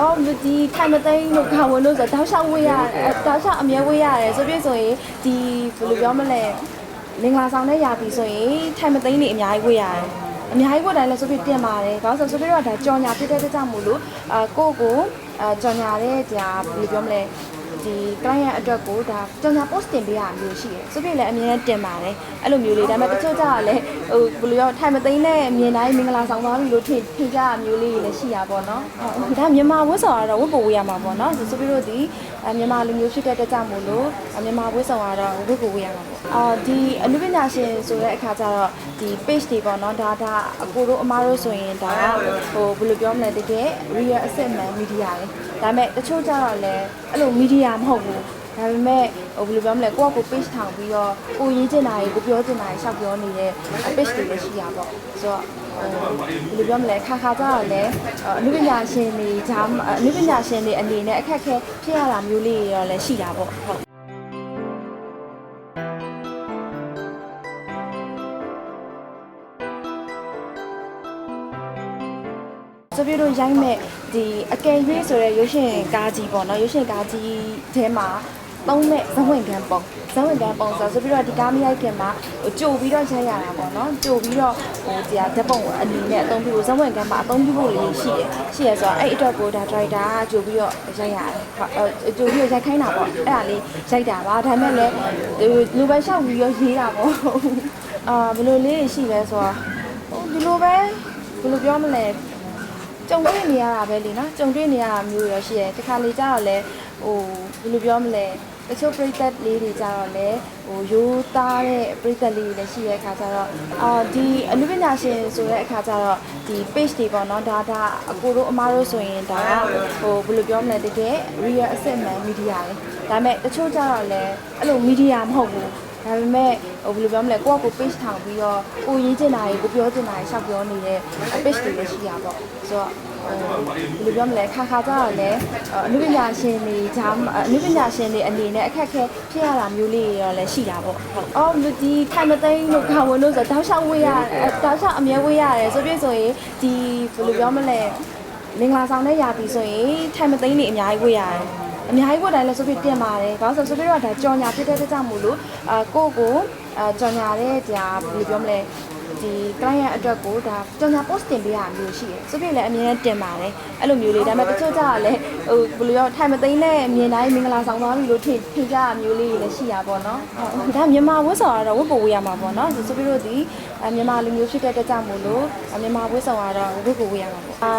အော်ဒီထိုင်မသိန်းလို့ခါဝင်လို့ဆိုတော့တောက်လျှောက်ဝေးရတယ်တောက်လျှောက်အမြဲဝေးရတယ်ဆိုပြည့်ဆိုရင်ဒီဘယ်လိုပြောမလဲမင်္ဂလာဆောင်တဲ့ရာသီဆိုရင်ထိုင်မသိန်းနေအများကြီးဝေးရတယ်အများကြီးဝတ်တိုင်းလဲဆိုပြတင်ပါတယ်ဘာလို့ဆိုဆိုပြတော့ဒါကြော်ညာဖြစ်တဲ့တကြောင်မို့လို့အာကိုယ့်ကိုအာကြော်ညာတဲ့ဒါဘယ်လိုပြောမလဲ ဒီ client အတွက်ကိုဒါကြော်ညာ post တင်ပေးရမျိုးရှိတယ်ဆိုပြလည်းအမြဲတမ်းတင်ပါတယ်အဲ့လိုမျိုးလေးဒါပေမဲ့တချို့ကြတော့လည်းဟိုဘယ်လိုရောထိုင်မသိန်းနဲ့မြင်တိုင်းမင်္ဂလာဆောင်သွားပြီလို့ထင်ထင်ကြရမျိုးလေးတွေလည်းရှိရပါတော့နော်ဟုတ်ဒါမြန်မာဝတ်ဆောင်ကတော့ဝတ်ပို့ဝေးရမှာပေါ့နော်ဆိုပြတို့ဒီအမြန်မာလူမျိုးဖြစ်တဲ့တကြောင်မို့လို့အမြန်မာဝတ်ဆောင်ကတော့ဝတ်ပို့ဝေးရမှာပေါ့အော်ဒီအနုပညာရှင်ဆိုတဲ့အခါကျတော့ဒီ page တွေပေါ့နော်ဒါဒါအကိုတို့အမားတို့ဆိုရင်ဒါဟိုဘယ်လိုပြောမလဲတကယ် real asset man media လေ ဒါပေမဲ့တချို့ကြတော့လည်းအဲ့လို media မဟုတ်ဘူးဒါပေမဲ့ဟိုဘယ်လိုပြောမလဲကိုကကို page ထောင်ပြီးတော့ကိုရေးချင်တာတွေကိုပြောချင်တာတွေရှောက်ပြောနေတဲ့ page တွေလည်းရှိရပါတော့ဆိုတော့ဟိုဘယ်လိုပြောမလဲခါခါကြတော့လည်းအနုပညာရှင်တွေဂျာအနုပညာရှင်တွေအနေနဲ့အခက်အခဲဖြစ်ရတာမျိုးလေးတွေတော့လည်းရှိတာပေါ့ဟုတ်ဆိုပြီးတော့ရိုက်မဲ့ ဒီအကယ်၍ဆိုတဲ့ရုပ်ရှင်ကားကြီးပေါ့နော်ရုပ်ရှင်ကားကြီးထဲမှာသုံးမဲ့ဇဝင်ကန်ပုံဇဝင်ကန်ပုံဆိုဆိုပြီးတော့ဒီကားမရိုက်ခင်မှာဟိုကြိုပြီးတော့ရိုက်ရတာပေါ့နော်ကြိုပြီးတော့ဟိုဒီဟာဓာတ်ပုံအနေနဲ့အသုံးပြုဇဝင်ကန်မှာအသုံးပြုဖို့လေးရှိတယ်ရှိရဆိုတော့အဲ့အတွက်ကိုဒါဒရိုက်တာကကြိုပြီးတော့ရိုက်ရတယ်ဟုတ်ကြိုပြီးတော့ရိုက်ခိုင်းတာပေါ့အဲ့ဒါလေးရိုက်တာပါဒါပေမဲ့လည်းလူပဲလျှောက်ပြီးတော့ရေးတာပေါ့အာဘယ်လိုလေးရှိလဲဆိုတော့ဒီလိုပဲဘယ်လိုပြောမလဲ ကြုံတွေ့နေရတာပဲလीနော်ကြုံတွေ့နေရတာမျိုးရရှိတယ်တခါလေကြာတော့လဲဟိုဘယ်လိုပြောမလဲတချို့ပရိသတ်လေးတွေကြာတော့လဲဟိုရိုးသားတဲ့ပရိသတ်လေးတွေလည်းရှိတဲ့အခါကျတော့အာဒီအနုပညာရှင်ဆိုတဲ့အခါကျတော့ဒီ page တွေပေါ့နော်ဒါဒါအကိုတို့အမားတို့ဆိုရင်ဒါဟိုဘယ်လိုပြောမလဲတကယ် real asset man media လေဒါပေမဲ့တချို့ကြာတော့လဲအဲ့လို media မဟုတ်ဘူး ဒါပေမဲ့ဟိုဘယ်လိုပြောမလဲကိုကကို page ထောင်ပြီးတော့ကိုရေးချင်တာတွေကိုပြောချင်တာတွေရှောက်ပြောနေတဲ့ page တွေလည်းရှိရပါတော့ဆိုတော့ဟိုဘယ်လိုပြောမလဲခါခါကြတော့လည်းအနုပညာရှင်တွေဂျာအနုပညာရှင်တွေအနေနဲ့အခက်အခဲဖြစ်ရတာမျိုးလေးတွေတော့လည်းရှိတာပေါ့ဟုတ်အော်ဒီထိုင်မသိန်းလို့ခါဝင်လို့ဆိုတော့တောက်လျှောက်ဝေးရတယ်တောက်လျှောက်အမြဲဝေးရတယ်ဆိုပြည့်ဆိုရင်ဒီဘယ်လိုပြောမလဲမင်္ဂလာဆောင်တဲ့ရာသီဆိုရင်ထိုင်မသိန်းနေအများကြီးဝေးရတယ် အများကြီးဝတ်တိုင်းလဲဆိုပြတင်ပါတယ်ဘာလို့ဆိုဆိုပြတော့ဒါကြော်ညာဖြစ်တဲ့တကြောင်မို့လို့အာကိုယ့်ကိုအာကြော်ညာတဲ့ဒါဘယ်လိုပြောမလဲ ဒီ client အတွက်ကိုဒါကြော်ညာ post တင်ပေးရမျိုးရှိတယ်ဆိုပြလည်းအမြဲတမ်းတင်ပါတယ်အဲ့လိုမျိုးလေးဒါပေမဲ့တချို့ကြတော့လည်းဟိုဘယ်လိုရောထိုင်မသိန်းနဲ့မြင်တိုင်းမင်္ဂလာဆောင်သွားပြီလို့ထင်ထင်ကြရမျိုးလေးတွေလည်းရှိရပါတော့ဟုတ်ဒါမြန်မာဝတ်ဆောင်ကတော့ဝတ်ပို့ဝေးရမှာပေါ့နော်ဆိုပြတို့ဒီမြန်မာလူမျိုးဖြစ်တဲ့တကြောင်မို့လို့မြန်မာဝတ်ဆောင်ကတော့ဝတ်ပို့ဝေးရမှာပေါ့အာ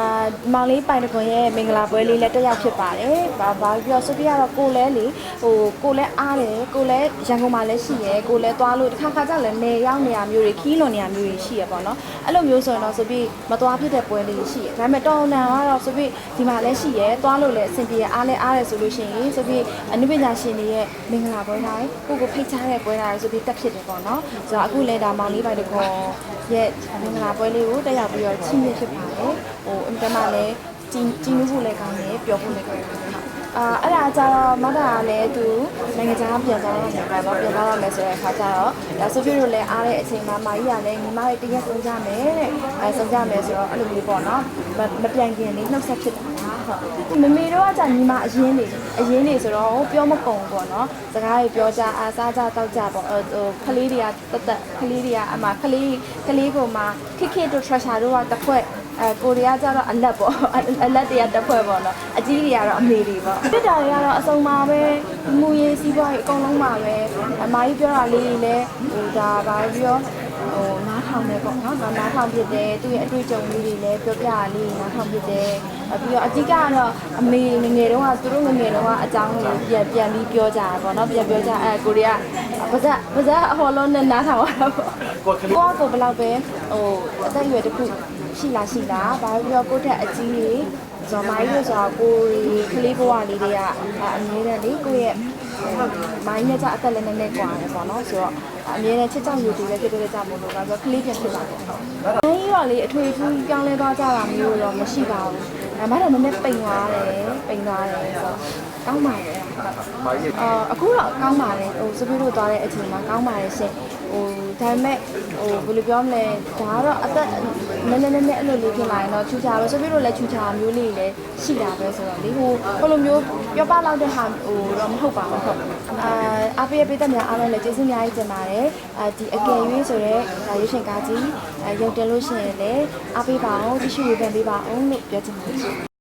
မောင်လေးပိုင်တကွန်ရဲ့မင်္ဂလာပွဲလေးလည်းတက်ရောက်ဖြစ်ပါတယ်ဘာဘာပြောဆိုပြကတော့ကိုလဲလေဟိုကိုလဲအားတယ်ကိုလဲရန်ကုန်မှာလည်းရှိရယ်ကိုလဲသွားလို့တစ်ခါခါကျလည်းနေရောက်နေရမျိုးတွေခီးလွန်နေရမျိုးတွေရှိရပေါ့နော်အဲ့လိုမျိုးဆိုရင်တော့ဆိုပြီးမသွားဖြစ်တဲ့ပွဲလေးရှိရယ်ဒါပေမဲ့တောင်းတန်ကတော့ဆိုပြီးဒီမှာလည်းရှိရယ်သွားလို့လည်းအဆင်ပြေရအားလဲအားတယ်ဆိုလို့ရှိရင်ဆိုပြီးအနုပညာရှင်တွေရဲ့မင်္ဂလာပွဲတိုင်းကိုကိုဖိတ်ချတဲ့ပွဲတိုင်းဆိုပြီးတက်ဖြစ်တယ်ပေါ့နော်ဆိုတော့အခုလဲဒါမောင်လေးပိုင်တကွန်ရဲ့မင်္ဂလာပွဲလေးကိုတက်ရောက်ပြီးတော့ချီးမြှင့်ဖြစ်ပါတယ်ဟိုအင်တာနက်လည်းကျင်းကျင်းဖို့လည်းကောင်းတယ်ပျော်ဖို့လည်းကောင်းတယ် အာအဲ့ဒါကြတော့မတာကလည်းသူနိုင်ငံခြားပြန်သွားတော့မယ်ပေါ့ပြန်သွားတော့မယ်ဆိုတဲ့အခါကျတော့ဒါဆိုပြီးတော့လည်းအားတဲ့အချိန်မှာမာကြီးကလည်းညီမရဲ့တရက်ဆုံးကြမယ်တဲ့အဲဆုံးကြမယ်ဆိုတော့အဲ့လိုမျိုးပေါ့နော်မပြန်ခင်လေးနှုတ်ဆက်ဖြစ်တာဟုတ်မမေတို့ကကြာညီမအရင်နေအရင်နေဆိုတော့ပြောမကုန်ပေါ့နော်စကားတွေပြောကြအားစားကြတောက်ကြပေါ့ဟိုခလေးတွေကတက်တက်ကလေးတွေကအမှခလေးကလေးကိုမှခစ်ခစ်တို့ treasure တို့ကတစ်ခွက် အဲကိုရီးယားကျတော့အလက်ပေါ့အလက်တွေကတစ်ဖွဲ့ပေါ့နော်အကြီးတွေကတော့အမေတွေပေါ့ပြစ်တာတွေကတော့အစုံပါပဲမူရေးစီးပွားရေးအကုန်လုံးပါပဲအမကြီးပြောတာလေးတွေလည်းဟိုဒါပါပြောဟိုနားထောင်တယ်ပေါ့နော်နားထောင်ဖြစ်တယ်သူ့ရဲ့အတွေ့အကြုံလေးတွေလည်းပြောပြရလေးနားထောင်ဖြစ်တယ်ပြီးတော့အကြီးကတော့အမေငငယ်တုန်းကသူတို့ငငယ်တုန်းကအကြောင်းကိုပြန်ပြန်ပြီးပြောကြတာပေါ့နော်ပြန်ပြောကြအဲကိုရီးယားပါဇက်ပါဇက်အဟော်လုံးနဲ့နားထောင်ရတာပေါ့ကိုကကိုဘယ်လောက်ပဲဟိုအသက်အရွယ်တစ်ခု ရှိလားရှိလားဘာလို့ပြောကိုယ့်ထက်အကြီးကြီးဇော်မိုင်းလို့ဆိုတာကိုကလေးဘဝလေးတွေကအမြဲတမ်းလေကိုယ့်ရဲ့မိုင်းနဲ့ကြအသက်လည်းနည်းနည်းကွာတယ်ပေါ့နော်ဆိုတော့အမြဲတမ်းချစ်ကြောက်ယူတူလည်းဖြစ်တဲ့ကြောင့်မို့လို့ကဆိုကလေးပြန်ဖြစ်ပါတယ်ဟုတ်။အင်းကြီးတော့လေအထွေထူးပြောင်းလဲသွားကြတာမျိုးတော့မရှိပါဘူး။ဒါမှတော့နည်းနည်းပိန်သွားတယ်ပိန်သွားတယ်ဆိုတော့ကောင်းပါတယ်ဟုတ်။ အာအခုတော့ကောင်းပါတယ်ဟိုစပီတို့သွားတဲ့အချိန်မှာကောင်းပါတယ်ရှင်။ဟဟိုဒါပေမဲ့ဟိုဘယ်လိုပြောမလဲဒါကတော့အသက်နည်းနည်းနည်းနည်းအဲ့လိုလေးဖြစ်လာရင်တော့ချူချာပဲဆိုပြီးတော့လည်းချူချာမျိုးလေးလည်းရှိတာပဲဆိုတော့လေဟိုဘယ်လိုမျိုးပြောပလောက်တဲ့ဟာဟိုတော့မဟုတ်ပါဘူးဟုတ်အာအပေးရပေးတဲ့များအားလုံးလည်းကျေးဇူးအများကြီးတင်ပါတယ်အာဒီအကယ်၍ဆိုတော့ဒါရွှေရှင်ကားကြီးရုပ်တင်လို့ရှိရင်လည်းအားပေးပါအောင်ကြည့်ရှုဝေဖန်ပေးပါအောင်လို့ပြောချင်ပါတယ်